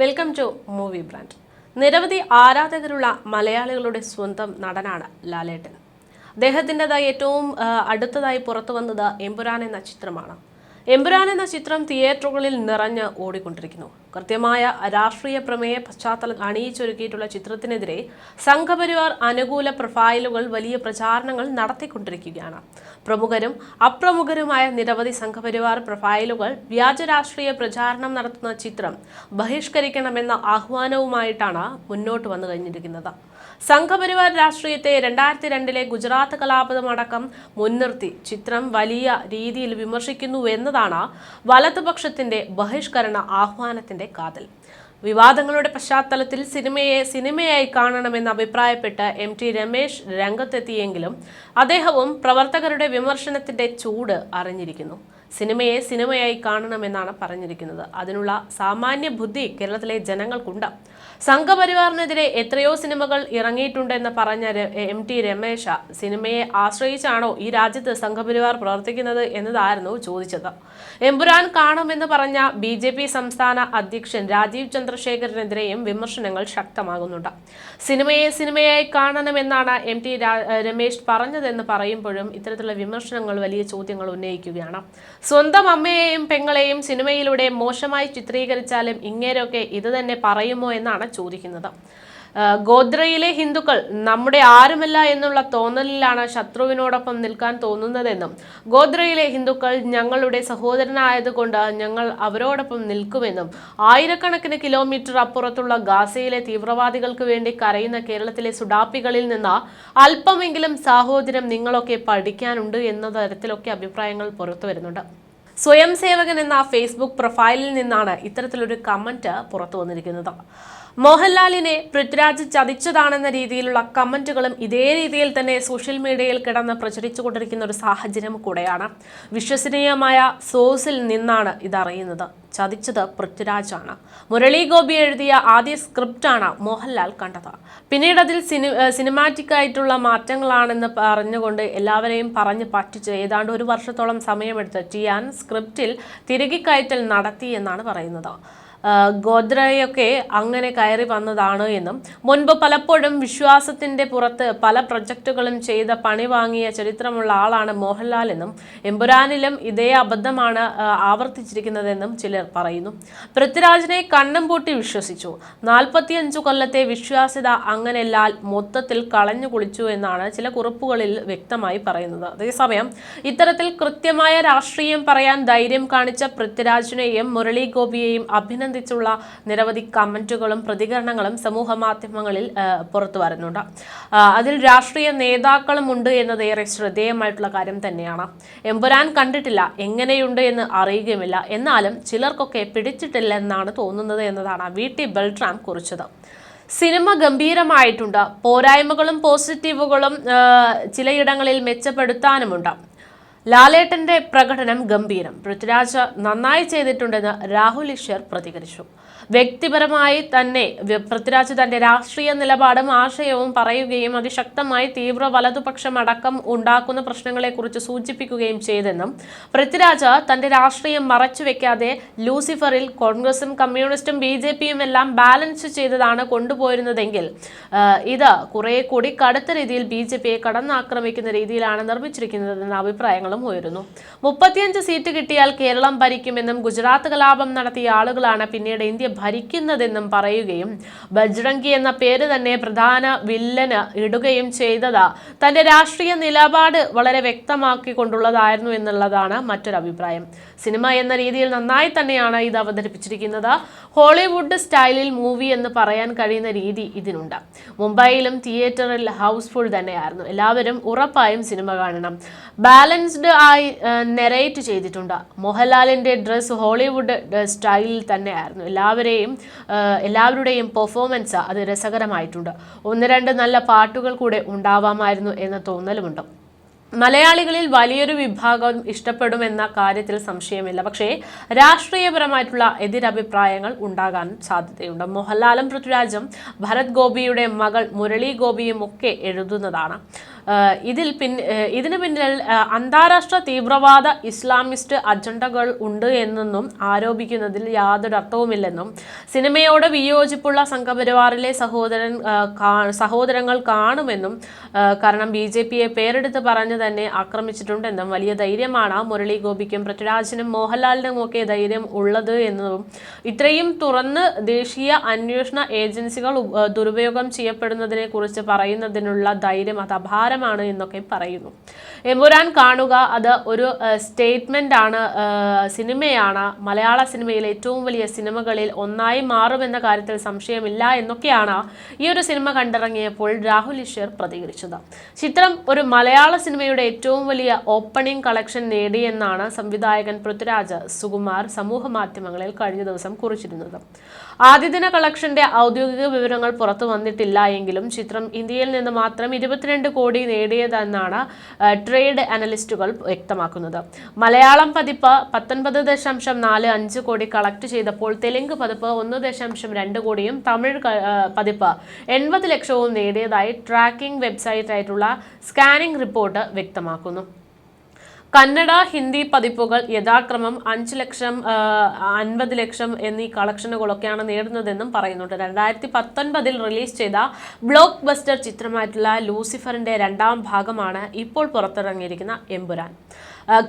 Welcome to movie brand നിരവധി ആരാധകരുള്ള മലയാളികളുടെ സ്വന്തം നടനാണ് ലാലേട്ടൻ. അദ്ദേഹത്തിന്റെതായി ഏറ്റവും അടുത്തതായി പുറത്തു വന്നത് എമ്പുരാൻ എന്ന ചിത്രമാണ്. എമ്പുരാൻ എന്ന ചിത്രം തിയേറ്ററുകളിൽ നിറഞ്ഞ് ഓടിക്കൊണ്ടിരിക്കുന്നു. കൃത്യമായ രാഷ്ട്രീയ പ്രമേയ പശ്ചാത്തലം അണിയിച്ചൊരുക്കിയിട്ടുള്ള ചിത്രത്തിനെതിരെ സംഘപരിവാർ അനുകൂല പ്രൊഫൈലുകൾ വലിയ പ്രചാരണങ്ങൾ നടത്തിക്കൊണ്ടിരിക്കുകയാണ്. പ്രമുഖരും അപ്രമുഖരുമായ നിരവധി സംഘപരിവാർ പ്രൊഫൈലുകൾ വ്യാജ രാഷ്ട്രീയ പ്രചാരണം നടത്തുന്ന ചിത്രം ബഹിഷ്കരിക്കണമെന്ന ആഹ്വാനവുമായിട്ടാണ് മുന്നോട്ട് വന്നു കഴിഞ്ഞിരിക്കുന്നത് സംഘപരിവാർ രാഷ്ട്രീയത്തെ രണ്ടായിരത്തി രണ്ടിലെ ഗുജറാത്ത് കലാപമടക്കം മുൻനിർത്തി ചിത്രം വലിയ രീതിയിൽ വിമർശിക്കുന്നു എന്നതാണ് വലതുപക്ഷത്തിന്റെ ബഹിഷ്കരണ ആഹ്വാനത്തിന്റെ കാതൽ. വിവാദങ്ങളുടെ പശ്ചാത്തലത്തിൽ സിനിമയെ സിനിമയായി കാണണമെന്ന് അഭിപ്രായപ്പെട്ട് എം ടി രമേശ് രംഗത്തെത്തിയെങ്കിലും അദ്ദേഹവും പ്രവർത്തകരുടെ വിമർശനത്തിന്റെ ചൂട് അറിഞ്ഞിരിക്കുന്നു. സിനിമയെ സിനിമയായി കാണണമെന്നാണ് പറഞ്ഞിരിക്കുന്നത്. അതിനുള്ള സാമാന്യ ബുദ്ധി കേരളത്തിലെ ജനങ്ങൾക്കുണ്ട്. സംഘപരിവാറിനെതിരെ എത്രയോ സിനിമകൾ ഇറങ്ങിയിട്ടുണ്ടെന്ന് പറഞ്ഞ എം ടി രമേശ സിനിമയെ ആശ്രയിച്ചാണോ ഈ രാജ്യത്ത് സംഘപരിവാർ പ്രവർത്തിക്കുന്നത് എന്നതായിരുന്നു ചോദിച്ചത്. എമ്പുരാൻ കാണുമെന്ന് പറഞ്ഞ ബി ജെ പി സംസ്ഥാന അധ്യക്ഷൻ രാജീവ് ചന്ദ്രശേഖരനെതിരെയും വിമർശനങ്ങൾ ശക്തമാകുന്നുണ്ട്. സിനിമയെ സിനിമയായി കാണണമെന്നാണ് എം ടി രമേശ് പറഞ്ഞതെന്ന് പറയുമ്പോഴും ഇത്തരത്തിലുള്ള വിമർശനങ്ങൾ വലിയ ചോദ്യങ്ങൾ ഉന്നയിക്കുകയാണ്. സ്വന്തം അമ്മയെയും പെങ്ങളെയും സിനിമയിലൂടെ മോശമായി ചിത്രീകരിച്ചാലും ഇങ്ങേരൊക്കെ ഇത് തന്നെ പറയുമോ എന്നാണ് ചോദിക്കുന്നത്. ഗോദ്രയിലെ ഹിന്ദുക്കൾ നമ്മുടെ ആരുമല്ല എന്നുള്ള തോന്നലിലാണ് ശത്രുവിനോടൊപ്പം നിൽക്കാൻ തോന്നുന്നതെന്നും ഗോദ്രയിലെ ഹിന്ദുക്കൾ ഞങ്ങളുടെ സഹോദരനായതുകൊണ്ട് ഞങ്ങൾ അവരോടൊപ്പം നിൽക്കുമെന്നും ആയിരക്കണക്കിന് കിലോമീറ്റർ അപ്പുറത്തുള്ള ഗാസയിലെ തീവ്രവാദികൾക്ക് വേണ്ടി കരയുന്ന കേരളത്തിലെ സുഡാപ്പികളിൽ നിന്ന് അല്പമെങ്കിലും സാഹോദര്യം നിങ്ങളൊക്കെ പഠിക്കാനുണ്ട് എന്ന തരത്തിലൊക്കെ അഭിപ്രായങ്ങൾ പുറത്തു വരുന്നുണ്ട്. സ്വയം സേവകൻ എന്ന ഫേസ്ബുക്ക് പ്രൊഫൈലിൽ നിന്നാണ് ഇത്തരത്തിലൊരു കമന്റ് പുറത്തു വന്നിരിക്കുന്നത്. മോഹൻലാലിനെ പൃഥ്വിരാജ് ചതിച്ചതാണെന്ന രീതിയിലുള്ള കമന്റുകളും ഇതേ രീതിയിൽ തന്നെ സോഷ്യൽ മീഡിയയിൽ കിടന്ന് പ്രചരിച്ചുകൊണ്ടിരിക്കുന്ന ഒരു സാഹചര്യം കൂടെയാണ്. വിശ്വസനീയമായ സോഴ്സിൽ നിന്നാണ് ഇതറിയുന്നത്. ചതിച്ചത് പൃഥ്വിരാജാണ്. മുരളി ഗോപി എഴുതിയ ആദ്യ സ്ക്രിപ്റ്റാണ് മോഹൻലാൽ കണ്ടത്. പിന്നീട് അതിൽ സിനി സിനിമാറ്റിക് ആയിട്ടുള്ള മാറ്റങ്ങളാണെന്ന് പറഞ്ഞുകൊണ്ട് എല്ലാവരെയും പറഞ്ഞ് പറ്റിച്ച്. ഏതാണ്ട് ഒരു വർഷത്തോളം സമയമെടുത്ത് ടിയാൻ സ്ക്രിപ്റ്റിൽ തിരികെ കയറ്റൽ നടത്തി എന്നാണ് പറയുന്നത്. ഗോദ്രയൊക്കെ അങ്ങനെ കയറി വന്നതാണ് എന്നും. മുൻപ് പലപ്പോഴും വിശ്വാസത്തിന്റെ പുറത്ത് പല പ്രൊജക്റ്റുകളും ചെയ്ത പണി വാങ്ങിയ ചരിത്രമുള്ള ആളാണ് മോഹൻലാൽ എന്നും. എമ്പുരാനിലും ഇതേ അബദ്ധമാണ് ആവർത്തിച്ചിരിക്കുന്നതെന്നും ചിലർ പറയുന്നു. പൃഥ്വിരാജിനെ കണ്ണും പൂട്ടി വിശ്വസിച്ചു. നാൽപ്പത്തിയഞ്ചു കൊല്ലത്തെ വിശ്വാസ്യത അങ്ങനെ ലാൽ മൊത്തത്തിൽ കളഞ്ഞു കുളിച്ചു എന്നാണ് ചില കുറിപ്പുകളിൽ വ്യക്തമായി പറയുന്നത്. അതേസമയം ഇത്തരത്തിൽ കൃത്യമായ രാഷ്ട്രീയം പറയാൻ ധൈര്യം കാണിച്ച പൃഥ്വിരാജിനെയും മുരളി ഗോപിയെയും അഭിനന്ദിച്ചുള്ള നിരവധി കമന്റുകളും പ്രതികരണങ്ങളും സമൂഹ മാധ്യമങ്ങളിൽ പുറത്തു വരുന്നുണ്ട്. അതിൽ രാഷ്ട്രീയ നേതാക്കളും ഉണ്ട് എന്നത് ഏറെ ശ്രദ്ധേയമായിട്ടുള്ള കാര്യം തന്നെയാണ്. എമ്പുരാൻ കണ്ടിട്ടില്ല എങ്ങനെയുണ്ട് എന്ന് അറിയുകയുമില്ല. എന്നാലും ചിലർക്കൊക്കെ പിടിച്ചിട്ടില്ല എന്നാണ് തോന്നുന്നത് എന്നതാണ് വി. ടി. ബെൽട്രാം കുറിച്ചത്. സിനിമ ഗംഭീരമായിട്ടുണ്ട്. പോരായ്മകളും പോസിറ്റീവുകളും ചിലയിടങ്ങളിൽ മെച്ചപ്പെടുത്താനുമുണ്ട്. ലാലേട്ടന്റെ പ്രകടനം ഗംഭീരം. പൃഥ്വിരാജ് നന്നായി ചെയ്തിട്ടുണ്ടെന്ന് രാഹുൽ ഈശ്വർ പ്രതികരിച്ചു. വ്യക്തിപരമായി തന്നെ പൃഥ്വിരാജ് തന്റെ രാഷ്ട്രീയ നിലപാടും ആശയവും പറയുകയും അതിശക്തമായി തീവ്ര വലതുപക്ഷം അടക്കം ഉണ്ടാക്കുന്ന പ്രശ്നങ്ങളെക്കുറിച്ച് സൂചിപ്പിക്കുകയും ചെയ്തെന്നും പൃഥ്വിരാജ് തന്റെ രാഷ്ട്രീയം മറച്ചുവെക്കാതെ ലൂസിഫറിൽ കോൺഗ്രസും കമ്മ്യൂണിസ്റ്റും ബി ജെ പിയും എല്ലാം ബാലൻസ് ചെയ്തതാണ് കൊണ്ടുപോയിരുന്നതെങ്കിൽ ഇത് കുറെ കൂടി കടുത്ത രീതിയിൽ ബി ജെ പിയെ കടന്നാക്രമിക്കുന്ന രീതിയിലാണ് നിർമ്മിച്ചിരിക്കുന്നതെന്ന അഭിപ്രായങ്ങളും ഉയരുന്നു മുപ്പത്തിയഞ്ച് സീറ്റ് കിട്ടിയാൽ കേരളം ഭരിക്കുമെന്നും ഗുജറാത്ത് കലാപം നടത്തിയ ആളുകളാണ് പിന്നീട് ഇന്ത്യ ഭരിക്കുന്നതെന്നും പറയുകയും ബജ്രംഗി എന്ന പേര് തന്നെ പ്രധാന വില്ലന് ഇടുകയും ചെയ്തത് തന്റെ രാഷ്ട്രീയ നിലപാട് വളരെ വ്യക്തമാക്കിക്കൊണ്ടുള്ളതായിരുന്നു എന്നുള്ളതാണ് മറ്റൊരു അഭിപ്രായം. സിനിമ എന്ന രീതിയിൽ നന്നായി തന്നെയാണ് ഇത് അവതരിപ്പിച്ചിരിക്കുന്നത്. ഹോളിവുഡ് സ്റ്റൈലിൽ മൂവി എന്ന് പറയാൻ കഴിയുന്ന രീതി ഇതിനുണ്ട്. മുംബൈയിലും തിയേറ്ററിൽ ഹൗസ്ഫുൾ തന്നെയായിരുന്നു. എല്ലാവരും ഉറപ്പായും സിനിമ കാണണം. ബാലൻസ്ഡ് ആയി നെറേറ്റ് ചെയ്തിട്ടുണ്ട്. മോഹൻലാലിന്റെ ഡ്രസ്സ് ഹോളിവുഡ് സ്റ്റൈലിൽ തന്നെയായിരുന്നു. എല്ലാവരെയും എല്ലാവരുടെയും പെർഫോമൻസ് അത് രസകരമായിട്ടുണ്ട്. ഒന്ന് രണ്ട് നല്ല പാട്ടുകൾ കൂടെ ഉണ്ടാവാമായിരുന്നു എന്ന തോന്നലുമുണ്ട്. മലയാളികളിൽ വലിയൊരു വിഭാഗം ഇഷ്ടപ്പെടുമെന്ന കാര്യത്തിൽ സംശയമില്ല. പക്ഷേ രാഷ്ട്രീയപരമായിട്ടുള്ള എതിരഭിപ്രായങ്ങൾ ഉണ്ടാകാൻ സാധ്യതയുണ്ട്. മോഹൻലാലും പൃഥ്വിരാജും ഭരത് ഗോപിയുടെ മകൾ മുരളി ഗോപിയും ഒക്കെ എഴുതുന്നതാണ്. ഇതിൽ പിൻ ഇതിന് പിന്നിൽ അന്താരാഷ്ട്ര തീവ്രവാദ ഇസ്ലാമിസ്റ്റ് അജണ്ടകൾ ഉണ്ട് എന്നൊന്നും ആരോപിക്കുന്നതിൽ യാതൊരു അർത്ഥവുമില്ലെന്നും സിനിമയോട് വിയോജിപ്പുള്ള സംഘപരിവാറിലെ സഹോദരൻ സഹോദരങ്ങൾ കാണുമെന്നും കാരണം ബി ജെ പിയെ പേരെടുത്ത് പറഞ്ഞ് തന്നെ ആക്രമിച്ചിട്ടുണ്ടെന്നും വലിയ ധൈര്യമാണ് മുരളി ഗോപിക്കും പൃഥ്വിരാജിനും മോഹൻലാലിനും ഒക്കെ ധൈര്യം ഉള്ളത് എന്നതും ഇത്രയും തുറന്ന് ദേശീയ അന്വേഷണ ഏജൻസികൾ ദുരുപയോഗം ചെയ്യപ്പെടുന്നതിനെ കുറിച്ച് പറയുന്നതിനുള്ള ധൈര്യം അത് അപാരമാണ് എന്നൊക്കെ പറയുന്നു. എമ്പുരാൻ കാണുക അത് ഒരു സ്റ്റേറ്റ്മെന്റ് ആണ് സിനിമയാണ്. മലയാള സിനിമയിലെ ഏറ്റവും വലിയ സിനിമകളിൽ ഒന്നായി മാറുമെന്ന കാര്യത്തിൽ സംശയമില്ല എന്നൊക്കെയാണ് ഈ ഒരു സിനിമ കണ്ടിറങ്ങിയപ്പോൾ രാഹുൽ ഈശ്വർ പ്രതികരിച്ചത്. ചിത്രം ഒരു മലയാള സിനിമയുടെ ഏറ്റവും വലിയ ഓപ്പണിംഗ് കളക്ഷൻ നേടിയെന്നാണ് സംവിധായകൻ പൃഥ്വിരാജ് സുകുമാർ സമൂഹ മാധ്യമങ്ങളിൽ കഴിഞ്ഞ ദിവസം കുറിച്ചിരുന്നത്. ആദ്യദിന കളക്ഷന്റെ ഔദ്യോഗിക വിവരങ്ങൾ പുറത്തു വന്നിട്ടില്ല എങ്കിലും ചിത്രം ഇന്ത്യയിൽ നിന്ന് മാത്രം ഇരുപത്തിരണ്ട് കോടി നേടിയതെന്നാണ് ട്രേഡ് അനലിസ്റ്റുകൾ വ്യക്തമാക്കുന്നത്. മലയാളം പതിപ്പ് പത്തൊൻപത് ദശാംശം നാല് അഞ്ച് കോടി കളക്ട് ചെയ്തപ്പോൾ തെലുങ്ക് പതിപ്പ് ഒന്ന് ദശാംശം രണ്ട് കോടിയും തമിഴ് പതിപ്പ് എൺപത് ലക്ഷവും നേടിയതായി ട്രാക്കിംഗ് വെബ്സൈറ്റ് ആയിട്ടുള്ള സ്കാനിംഗ് റിപ്പോർട്ട് വ്യക്തമാക്കുന്നു. കന്നഡ ഹിന്ദി പതിപ്പുകൾ യഥാക്രമം അഞ്ച് ലക്ഷം അൻപത് ലക്ഷം എന്നീ കളക്ഷനുകളൊക്കെയാണ് നേടുന്നതെന്നും പറയുന്നുണ്ട്. രണ്ടായിരത്തി പത്തൊൻപതിൽ റിലീസ് ചെയ്ത ബ്ലോക്ക് ബസ്റ്റർ ചിത്രമായിട്ടുള്ള ലൂസിഫറിന്റെ രണ്ടാം ഭാഗമാണ് ഇപ്പോൾ പുറത്തിറങ്ങിയിരിക്കുന്ന എമ്പുരാൻ.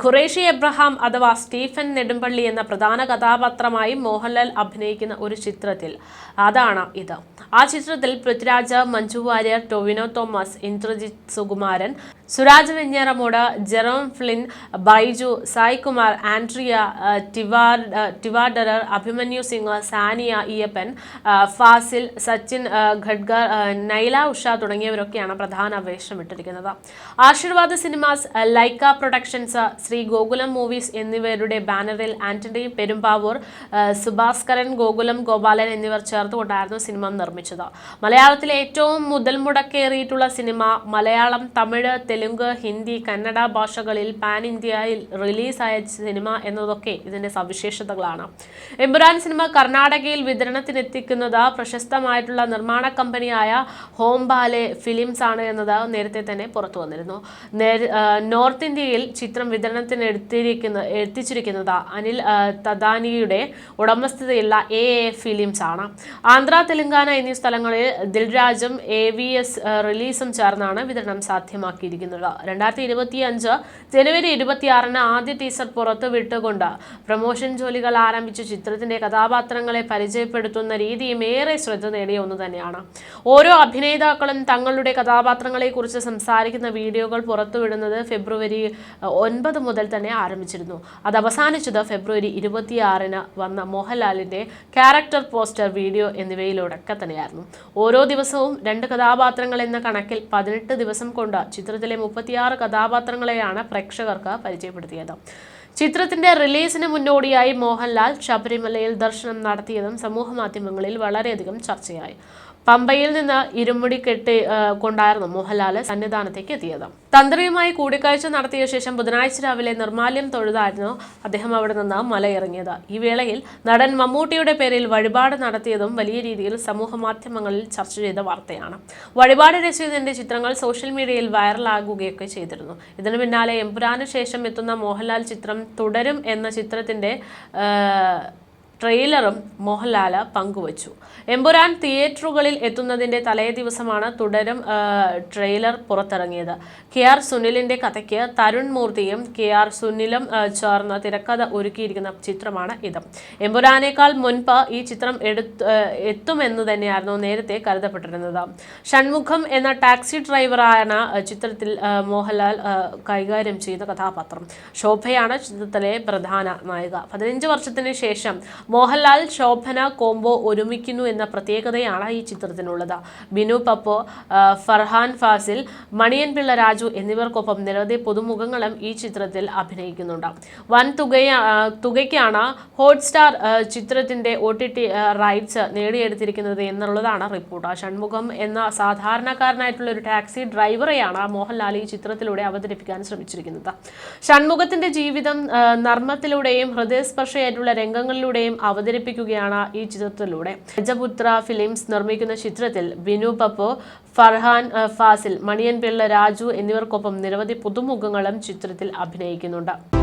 ഖുറേഷി എബ്രഹാം അഥവാ സ്റ്റീഫൻ നെടുമ്പള്ളി എന്ന പ്രധാന കഥാപാത്രമായി മോഹൻലാൽ അഭിനയിക്കുന്ന ഒരു ചിത്രത്തിൽ അതാണ് ഇത്. ആ ചിത്രത്തിൽ Prithviraj Manju Warrier Tovino Thomas Indrajith Sukumaran Suraj Venjaramoodu Jerome Flynn Baiju Sai Kumar Andrea Tivadar Tivadar Abhimanyu Singh Saniya Iyappan Fazil Sachin Khedekar Naila Usha തുടങ്ങിയവരൊക്കെയാണ് പ്രധാന വേഷമിട്ടിരിക്കുന്നത്. Aashirvad cinemas Lyca productions Sree Gokulam movies എന്നിവരുടെ ബാനറിൽ ആന്റണി പെരുമ്പാവൂർ സുഭാസ്കരൻ ഗോകുലം ഗോപാലൻ എന്നിവർ ചേർത്തുകൊണ്ടായിരുന്നു cinema നിർമ്മിച്ചത്. മലയാളത്തിലെ ഏറ്റവും മുതൽ മുടക്കേറിയിട്ടുള്ള cinema Malayalam Tamil Telugu Hindi Kannada ഭാഷകളിൽ പാൻ ഇന്ത്യയിൽ റിലീസായ സിനിമ എന്നതൊക്കെ ഇതിന്റെ സവിശേഷതകളാണ്. എമ്പുരാൻ സിനിമ കർണാടകയിൽ വിതരണത്തിനെത്തിക്കുന്നത് പ്രശസ്തമായിട്ടുള്ള നിർമ്മാണ കമ്പനിയായ ഹോംബാലെ ഫിലിംസ് ആണ് എന്നത് നേരത്തെ തന്നെ പുറത്തു വന്നിരുന്നു. നോർത്ത് ഇന്ത്യയിൽ ചിത്രം വിതരണത്തിന് എടുത്തിരിക്കുന്ന എത്തിച്ചിരിക്കുന്നത് അനിൽ തദാനിയുടെ ഉടമസ്ഥതയുള്ള എ എ ഫിലിംസ് ആണ്. ആന്ധ്ര തെലങ്കാന എന്നീ സ്ഥലങ്ങളിൽ ദിൽരാജും എ വി എസ് റിലീസും ചേർന്നാണ് വിതരണം സാധ്യമാക്കിയിരിക്കുന്നത്. രണ്ടായിരത്തി ഇരുപത്തി അഞ്ച് ജനുവരി ഇരുപത്തിയാറിന് ആദ്യ ടീസർ പുറത്തു വിട്ടുകൊണ്ട് പ്രൊമോഷൻ ജോലികൾ ആരംഭിച്ച. ചിത്രത്തിന്റെ കഥാപാത്രങ്ങളെ പരിചയപ്പെടുത്തുന്ന രീതിയും ഏറെ ശ്രദ്ധ നേടിയ ഒന്ന് തന്നെയാണ്. ഓരോ അഭിനേതാക്കളും തങ്ങളുടെ കഥാപാത്രങ്ങളെക്കുറിച്ച് സംസാരിക്കുന്ന വീഡിയോകൾ പുറത്തുവിടുന്നത് ഫെബ്രുവരി ഒൻപത് മുതൽ തന്നെ ആരംഭിച്ചിരുന്നു. അത് അവസാനിച്ചത് ഫെബ്രുവരി ഇരുപത്തിയാറിന് വന്ന മോഹൻലാലിന്റെ ക്യാരക്ടർ പോസ്റ്റർ വീഡിയോ എന്നിവയിലൂടെയൊക്കെ തന്നെയായിരുന്നു. ഓരോ ദിവസവും രണ്ട് കഥാപാത്രങ്ങൾ എന്ന കണക്കിൽ പതിനെട്ട് ദിവസം കൊണ്ട് ചിത്രത്തിലെ മുപ്പത്തിയാറ് കഥാപാത്രങ്ങളെയാണ് പ്രേക്ഷകർക്ക് പരിചയപ്പെടുത്തിയത്. ചിത്രത്തിന്റെ റിലീസിന് മുന്നോടിയായി മോഹൻലാൽ ശബരിമലയിൽ ദർശനം നടത്തിയതും സമൂഹ മാധ്യമങ്ങളിൽ വളരെയധികം ചർച്ചയായി. പമ്പയിൽ നിന്ന് ഇരുമുടി കെട്ടി കൊണ്ടായിരുന്നു മോഹൻലാൽ സന്നിധാനത്തേക്ക് എത്തിയത്. തന്ത്രിയുമായി കൂടിക്കാഴ്ച നടത്തിയ ശേഷം ബുധനാഴ്ച രാവിലെ നിർമാല്യം തൊഴുതായിരുന്നു അദ്ദേഹം അവിടെ നിന്ന് മലയിറങ്ങിയത്. ഈ വേളയിൽ നടൻ മമ്മൂട്ടിയുടെ പേരിൽ വഴിപാട് നടത്തിയതും വലിയ രീതിയിൽ സമൂഹ മാധ്യമങ്ങളിൽ ചർച്ച ചെയ്ത വാർത്തയാണ്. വഴിപാട് രചിതന്റെ ചിത്രങ്ങൾ സോഷ്യൽ മീഡിയയിൽ വൈറലാകുകയൊക്കെ ചെയ്തിരുന്നു. ഇതിനു പിന്നാലെ എമ്പുരാന് ശേഷം എത്തുന്ന മോഹൻലാൽ ചിത്രം തുടരും എന്ന ചിത്രത്തിന്റെ ട്രെയിലറും മോഹൻലാൽ പങ്കുവച്ചു. എമ്പുരാൻ തിയേറ്ററുകളിൽ എത്തുന്നതിന്റെ തലേ ദിവസമാണ് തുടരും ട്രെയിലർ പുറത്തിറങ്ങിയത്. കെ ആർ സുനിലിന്റെ കഥയ്ക്ക് തരുൺ മൂർത്തിയും കെ ആർ സുനിലും ചേർന്ന് തിരക്കഥ ഒരുക്കിയിരിക്കുന്ന ചിത്രമാണ് ഇത്. എമ്പുരാനേക്കാൾ മുൻപ് ഈ ചിത്രം എടുത്ത് എത്തുമെന്ന് തന്നെയായിരുന്നു നേരത്തെ കരുതപ്പെട്ടിരുന്നത്. ഷൺമുഖം എന്ന ടാക്സി ഡ്രൈവറാണ് ചിത്രത്തിൽ മോഹൻലാൽ കൈകാര്യം ചെയ്ത കഥാപാത്രം. ശോഭയാണ് ചിത്രത്തിലെ പ്രധാന നായിക. പതിനഞ്ച് വർഷത്തിന് ശേഷം മോഹൻലാൽ ശോഭന കോംബോ ഒരുമിക്കുന്നു എന്ന പ്രത്യേകതയാണ് ഈ ചിത്രത്തിനുള്ളത്. ബിനു പപ്പോ ഫർഹാൻ ഫാസിൽ മണിയൻ പിള്ള രാജു എന്നിവർക്കൊപ്പം നിരവധി പുതുമുഖങ്ങളും ഈ ചിത്രത്തിൽ അഭിനയിക്കുന്നുണ്ട്. വൻ തുകയ തുകയ്ക്കാണ് ഹോട്ട്സ്റ്റാർ ചിത്രത്തിന്റെ ഒ ടി ടി റൈറ്റ്സ് നേടിയെടുത്തിരിക്കുന്നത് എന്നുള്ളതാണ് റിപ്പോർട്ട്. ഷൺമുഖം എന്ന സാധാരണക്കാരനായിട്ടുള്ള ഒരു ടാക്സി ഡ്രൈവറെയാണ് മോഹൻലാൽ ഈ ചിത്രത്തിലൂടെ അവതരിപ്പിക്കാൻ ശ്രമിച്ചിരിക്കുന്നത്. ഷൺമുഖത്തിന്റെ ജീവിതം നർമ്മത്തിലൂടെയും ഹൃദയസ്പർശയായിട്ടുള്ള രംഗങ്ങളിലൂടെയും അവതരിപ്പിക്കുകയാണ് ഈ ചിത്രത്തിലൂടെ. രജപുത്ര ഫിലിംസ് നിർമ്മിക്കുന്ന ചിത്രത്തിൽ ബിനു പപ്പു ഫർഹാൻ ഫാസിൽ മണിയൻ പിള്ള രാജു എന്നിവർക്കൊപ്പം നിരവധി പുതുമുഖങ്ങളും ചിത്രത്തിൽ അഭിനയിക്കുന്നുണ്ട്.